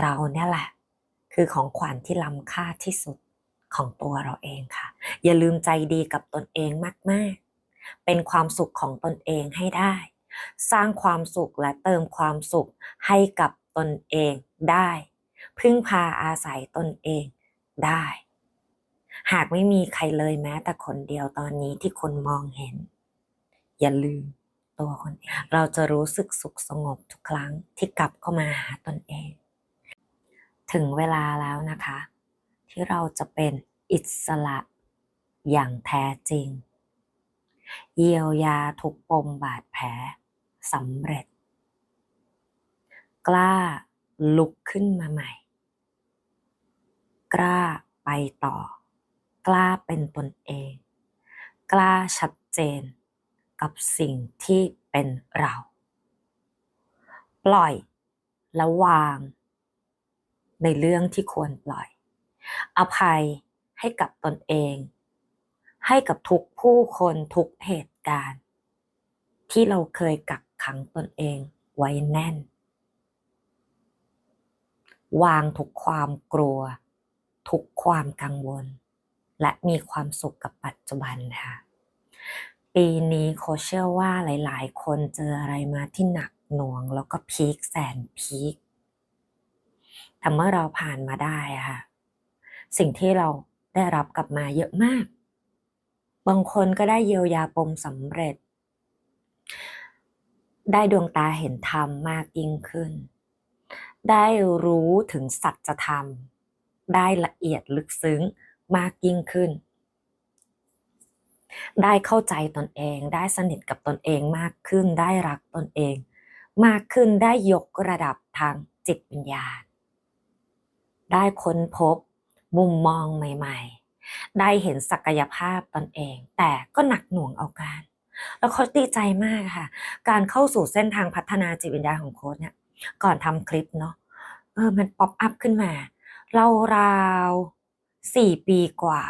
เราเนี่ยแหละ คือของขวัญที่ล้ำค่าที่สุดของตัวเราเองค่ะ อย่าลืมใจดีกับตนเองมาก ๆ เป็นความสุขของตนเองให้ได้ สร้างความสุขและเติมความสุขให้กับตนเองได้ พึ่งพาอาศัยตนเองได้ หากไม่มีใครเลยแม้แต่คนเดียวตอนนี้ที่คุณมองเห็น อย่าลืมตัวคนเอง เราจะรู้สึกสุขสงบทุกครั้งที่กลับเข้ามาหาตนเอง ถึงเวลาแล้วนะคะ ที่เราจะเป็นอิสระอย่างแท้จริง เยียวยาทุกปมบาดแผลสำเร็จ กล้าลุกขึ้นมาใหม่ กล้าไปต่อ กล้าเป็นตนเอง กล้าชัดเจนกับสิ่งที่เป็นเรา ปล่อยและวาง ในเรื่องที่ควรปล่อย อภัยให้กับตนเอง ให้กับทุกผู้คนทุกเหตุการณ์ ที่เราเคยกักขังตนเองไว้แน่น วางทุกความกลัว ทุกความกังวล และมีความสุขกับปัจจุบันค่ะปีนี้โคเชื่อว่าหลาย ๆ คนเจออะไรมาที่หนักหน่วงแล้วก็พีคแสนพีค แต่เมื่อเราผ่านมาได้ค่ะ สิ่งที่เราได้รับกลับมาเยอะมาก บางคนก็ได้เยียวยาปมสำเร็จ ได้ดวงตาเห็นธรรมมากยิ่งขึ้น ได้รู้ถึงสัจธรรม ได้ละเอียดลึกซึ้งมากยิ่งขึ้น ได้เข้าใจตนเอง ได้สนิทกับตนเองมากขึ้น ได้รักตนเอง มากขึ้น ได้ยกระดับทางจิตวิญญาณ ได้ค้นพบมุมมองใหม่ ๆ ได้เห็นศักยภาพตนเอง แต่ก็หนักหน่วงเอาการ แล้วโค้ชดีใจมากค่ะ การเข้าสู่เส้นทางพัฒนาจิตวิญญาณของโค้ชเนี่ยก่อนทำคลิปเนาะเออมันป๊อปอัพขึ้นมา เราราวสี่ปีกว่า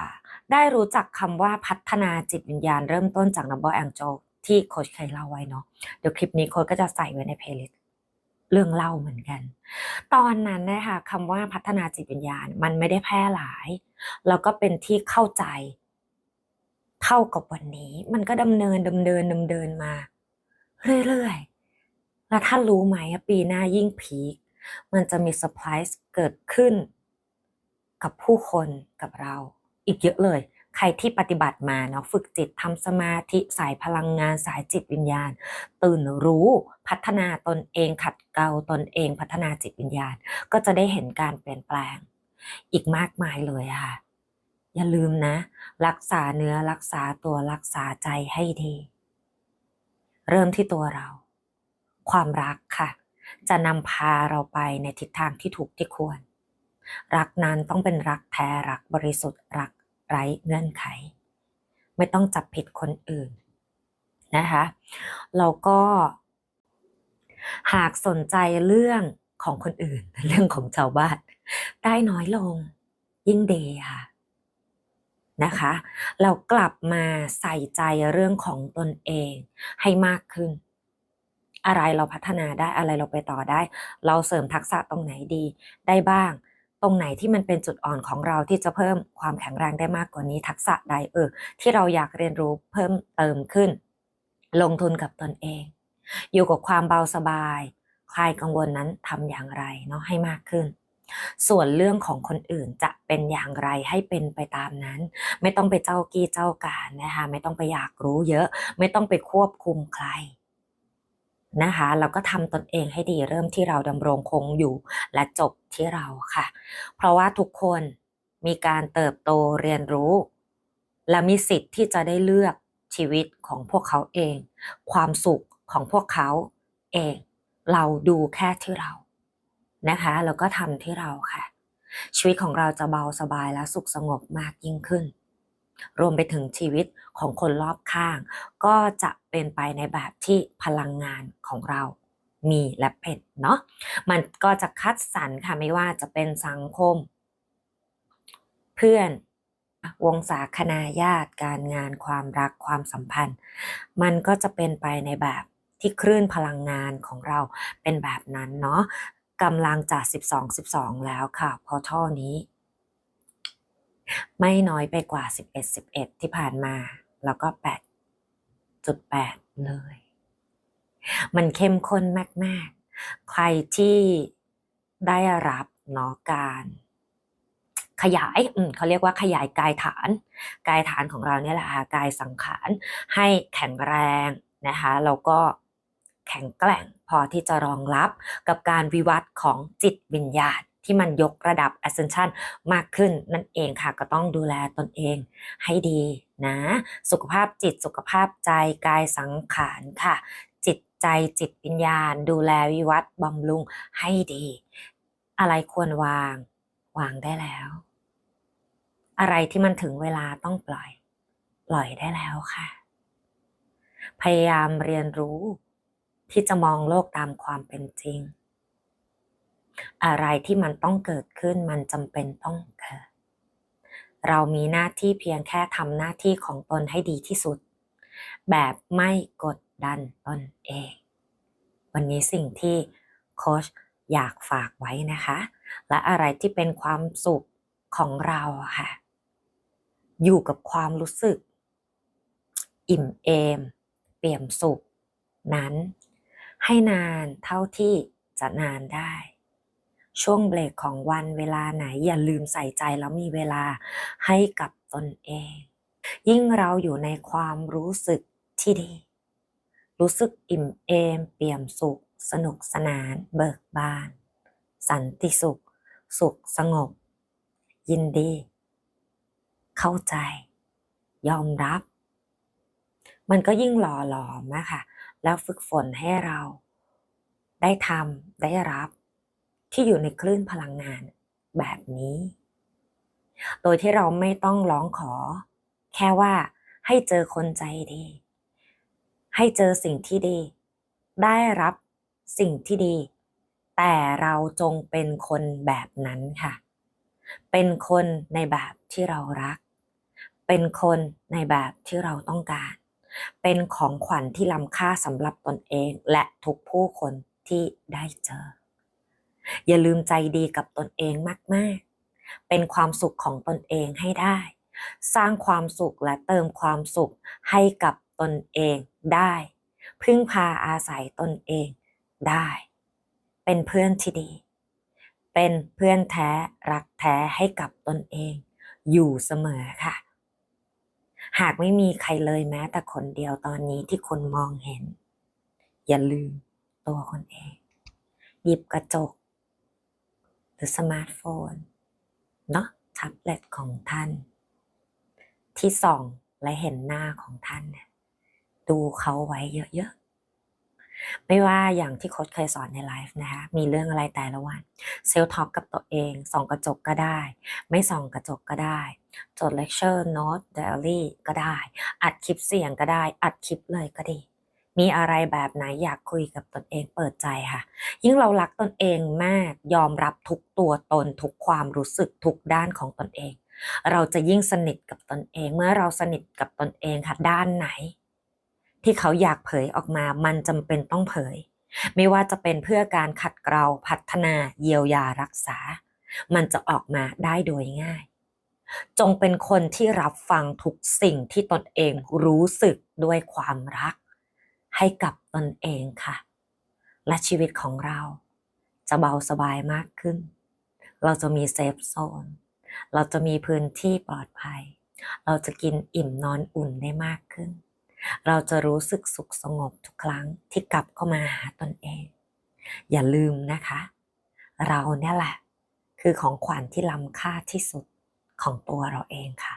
ได้รู้จักคำว่าพัฒนาจิตวิญญาณเริ่มต้นจาก Number Angel ที่โค้ชเคยเล่าไว้เนาะเดี๋ยวคลิปนี้โค้ชก็จะใส่ไว้ในเพลย์ลิสต์ เรื่องเล่าเหมือนกัน ตอนนั้นนะคะคำว่าพัฒนาจิตวิญญาณมันไม่ได้แพร่หลาย แล้วก็เป็นที่เข้าใจเท่ากับวันนี้ มันก็ดำเนินดำเนินดำเนินมา เรื่อยๆ แล้วท่านรู้ไหมปีหน้ายิ่งพีคมันจะมีเซอร์ไพรส์เกิดขึ้น กับผู้คนกับเราอีกเยอะเลย ใครที่ปฏิบัติมาเนาะฝึกจิตทำสมาธิสายพลังงานสายจิตวิญญาณ ตื่นรู้พัฒนาตนเองขัดเกลาตนเองพัฒนาจิตวิญญาณ ก็จะได้เห็นการเปลี่ยนแปลง อีกมากมายเลยค่ะ อย่าลืมนะ รักษาเนื้อรักษาตัวรักษาใจให้ดี เริ่มที่ตัวเรา ความรักค่ะ จะนำพาเราไปในทิศทางที่ถูกที่ควร รักนั้นต้องเป็นรักแท้รักบริสุทธิ์รัก ไร้เงื่อนไข ไม่ต้องจับผิดคนอื่นนะคะแล้วก็ หากสนใจเรื่องของคนอื่น เรื่องของชาวบ้าน ได้น้อยลงยิ่งดีค่ะนะคะ เรากลับมาใส่ใจเรื่องของตนเองให้มากขึ้น อะไรเราพัฒนาได้อะไรเราไปต่อได้ เราเสริมทักษะตรงไหนดีได้บ้าง ตรงไหนที่มันเป็นจุดอ่อนของเราที่จะเพิ่มความแข็งแรงได้มากกว่านี้ ทักษะใดเออที่เราอยากเรียนรู้เพิ่มเติมขึ้น ลงทุนกับตนเอง อยู่กับความเบาสบาย คลายกังวลนั้นทำอย่างไรเนาะให้มากขึ้น ส่วนเรื่องของคนอื่นจะเป็นอย่างไรให้เป็นไปตามนั้น ไม่ต้องไปเจ้ากี้เจ้าการนะคะไม่ต้องไปอยากรู้เยอะ ไม่ต้องไปควบคุมใคร นะคะเราก็ทำตนเองให้ดีเริ่มที่เราดำรงคงอยู่และจบที่เราค่ะ เพราะว่าทุกคนมีการเติบโตเรียนรู้ และมีสิทธิ์ที่จะได้เลือกชีวิตของพวกเขาเอง ความสุขของพวกเขาเอง เราดูแค่ที่เรานะคะแล้วก็ทำที่เราค่ะ ชีวิตของเราจะเบาสบายและสุขสงบมากยิ่งขึ้น รวมไปถึงชีวิตของคนรอบข้าง ก็จะเป็นไปในแบบที่พลังงานของเรามีและเป็นเนาะมันก็จะคัดสรรค่ะไม่ว่าจะเป็นสังคม เพื่อนวงศาคณาญาติการงานความรักความสัมพันธ์ มันก็จะเป็นไปในแบบที่คลื่นพลังงานของเราเป็นแบบนั้นเนาะกำลังจะ12 12 แล้วค่ะพอท่อนี้ ไม่น้อยไปกว่า 11 11 ที่ผ่านมา แล้วก็ 8.8 เลย มันเข้มข้นมาก ๆ ใครที่ได้รับเนาะการขยายอืมเขาเรียกว่าขยายกายฐาน กายฐานของเราเนี่ยแหละค่ะกายสังขารให้แข็งแรงนะคะแล้วก็แข็งแกร่งพอที่จะรองรับกับการวิวัฒน์ของจิตวิญญาณ ที่มันยกระดับ ascension มากขึ้นนั่นเองค่ะ ก็ต้องดูแลตนเองให้ดีนะ สุขภาพจิตสุขภาพใจกายสังขารค่ะ จิตใจจิตวิญญาณ ดูแลวิวัฒน์บำรุงให้ดี อะไรควรวาง วางได้แล้ว อะไรที่มันถึงเวลาต้องปล่อย ปล่อยได้แล้วค่ะ พยายามเรียนรู้ที่จะมองโลกตามความเป็นจริง อะไรที่มันต้องเกิดขึ้นมันจำเป็นต้องเกิด เรามีหน้าที่เพียงแค่ทำหน้าที่ของตนให้ดีที่สุด แบบไม่กดดันตนเอง วันนี้สิ่งที่โค้ชอยากฝากไว้นะคะ และอะไรที่เป็นความสุขของเราค่ะ อยู่กับความรู้สึก อิ่มเอม เปี่ยมสุข นั้น ให้นานเท่าที่จะนานได้ ช่วงเบรกของวันเวลาไหน อย่าลืมใส่ใจแล้วมีเวลาให้กับตนเอง ยิ่งเราอยู่ในความรู้สึกที่ดี รู้สึกอิ่มเอม เปี่ยมสุข สนุกสนาน เบิกบาน สันติสุข สุขสงบ ยินดี เข้าใจ ยอมรับ มันก็ยิ่งหล่อหลอมนะคะแล้วฝึกฝนให้เราได้ทำได้รับ ที่อยู่ในคลื่นพลังงานแบบนี้ โดยที่เราไม่ต้องร้องขอ แค่ว่าให้เจอคนใจดี ให้เจอสิ่งที่ดี ได้รับสิ่งที่ดี แต่เราจงเป็นคนแบบนั้นค่ะ เป็นคนในแบบที่เรารัก เป็นคนในแบบที่เราต้องการ เป็นของขวัญที่ล้ำค่าสำหรับตนเองและทุกผู้คนที่ได้เจอ อย่าลืมใจดีกับตนเองมาก ๆ เป็นความสุขของตนเองให้ได้ สร้างความสุขและเติมความสุขให้กับตนเองได้ พึ่งพาอาศัยตนเองได้ เป็นเพื่อนที่ดี เป็นเพื่อนแท้รักแท้ให้กับตนเอง อยู่เสมอค่ะ หากไม่มีใครเลยแม้แต่คนเดียวตอนนี้ที่คนมองเห็น อย่าลืมตัวคนเอง หยิบกระจก รือสมาร์ทโฟนเนาะแท็บเล็ตของท่าน ที่ส่องและเห็นหน้าของท่านเนี่ยดูเขาไว้เยอะๆ ไม่ว่าอย่างที่โค้ชเคยสอนในไลฟ์นะคะมีเรื่องอะไรแต่ละวันเซลท็อกกับตัวเองส่องกระจกก็ได้ ไม่ส่องกระจกก็ได้ จดเลคเชอร์โน้ตไดอารี่ก็ได้ อัดคลิปเสียงก็ได้ อัดคลิปเลยก็ดี มีอะไรแบบไหนอยากคุยกับตนเองเปิดใจค่ะ ยิ่งเรารักตนเองมากยอมรับทุกตัวตนทุกความรู้สึกทุกด้านของตนเอง เราจะยิ่งสนิทกับตนเองเมื่อเราสนิทกับตนเองค่ะด้านไหน ที่เขาอยากเผยออกมามันจำเป็นต้องเผย ไม่ว่าจะเป็นเพื่อการขัดเกลาพัฒนาเยียวยารักษา มันจะออกมาได้โดยง่ายจงเป็นคนที่รับฟังทุกสิ่งที่ตนเองรู้สึกด้วยความรัก ให้กับตนเองค่ะ และชีวิตของเราจะเบาสบายมากขึ้น เราจะมีเซฟโซน เราจะมีพื้นที่ปลอดภัย เราจะกินอิ่มนอนอุ่นได้มากขึ้น เราจะรู้สึกสุขสงบทุกครั้งที่กลับเข้ามาหาตนเอง อย่าลืมนะคะ เราเนี่ยแหละ คือของขวัญที่ล้ำค่าที่สุดของตัวเราเองค่ะ